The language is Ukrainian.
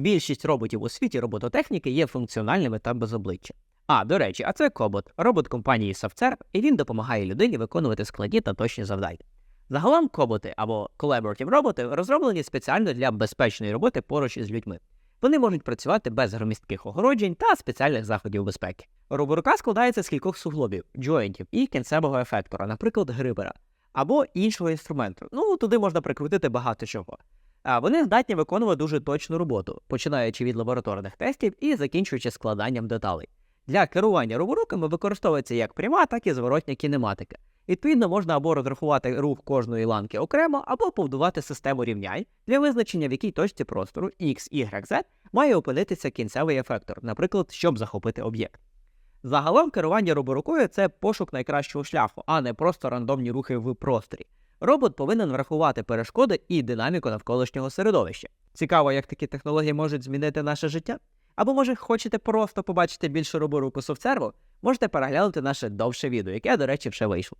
Більшість роботів у світі робототехніки є функціональними та без обличчя. А, до речі, а це Кобот, робот компанії SoftServe, і він допомагає людині виконувати складні та точні завдання. Загалом коботи або collaborative роботи розроблені спеціально для безпечної роботи поруч із людьми. Вони можуть працювати без громістких огороджень та спеціальних заходів безпеки. Роборука складається з кількох суглобів, джойнтів і кінцевого ефектора, наприклад, грибера, або іншого інструменту. Ну, туди можна прикрутити багато чого. Вони здатні виконувати дуже точну роботу, починаючи від лабораторних тестів і закінчуючи складанням деталей. Для керування роборуками використовується як пряма, так і зворотня кінематика. Відповідно, можна або розрахувати рух кожної ланки окремо, або побудувати систему рівнянь для визначення, в якій точці простору X, Y, Z має опинитися кінцевий ефектор, наприклад, щоб захопити об'єкт. Загалом керування роборукою це пошук найкращого шляху, а не просто рандомні рухи в просторі. Робот повинен врахувати перешкоди і динаміку навколишнього середовища. Цікаво, як такі технології можуть змінити наше життя? Або, може, хочете просто побачити більше роборуку софтсерву? Можете переглянути наше довше відео, яке, до речі, вже вийшло.